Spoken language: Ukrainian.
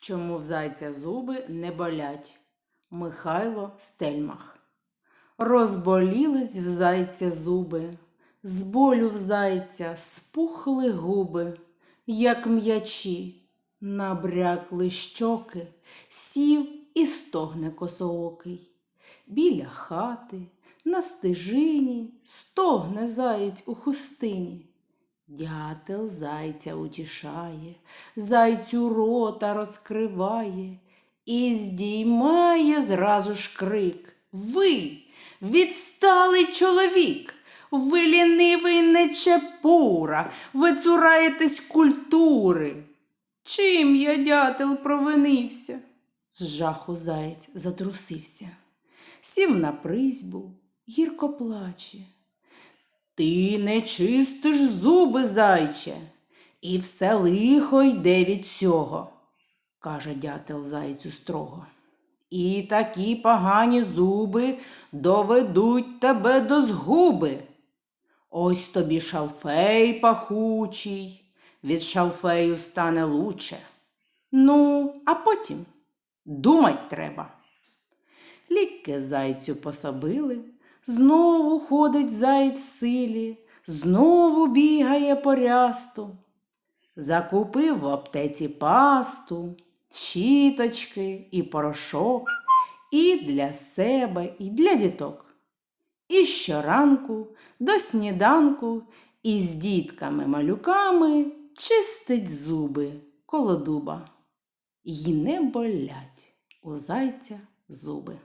Чому в зайця зуби не болять? Михайло Стельмах. Розболілись в зайця зуби, з болю в зайця спухли губи, як м'ячі, набрякли щоки, сів і стогне косоокий. Біля хати, на стежині, стогне заєць у хустині. Дятел зайця утішає, зайцю рота розкриває і здіймає зразу ж крик. Ви, відсталий чоловік, ви лінивий нечепура, ви цураєтесь культури. Чим я, дятел, провинився? З жаху заєць затрусився, сів на призьбу, гірко плаче. Ти не чистиш зуби, зайче, і все лихо йде від цього, каже дятел зайцю строго. І такі погані зуби доведуть тебе до згуби. Ось тобі шалфей пахучий, від шалфею стане луче. Ну, а потім думать треба. Ліки зайцю пособили, знову ходить заєць силі, знову бігає по рясту. Закупив в аптеці пасту, щіточки і порошок, і для себе, і для діток. І щоранку до сніданку із дітками-малюками чистить зуби коло дуба. І не болять у зайця зуби.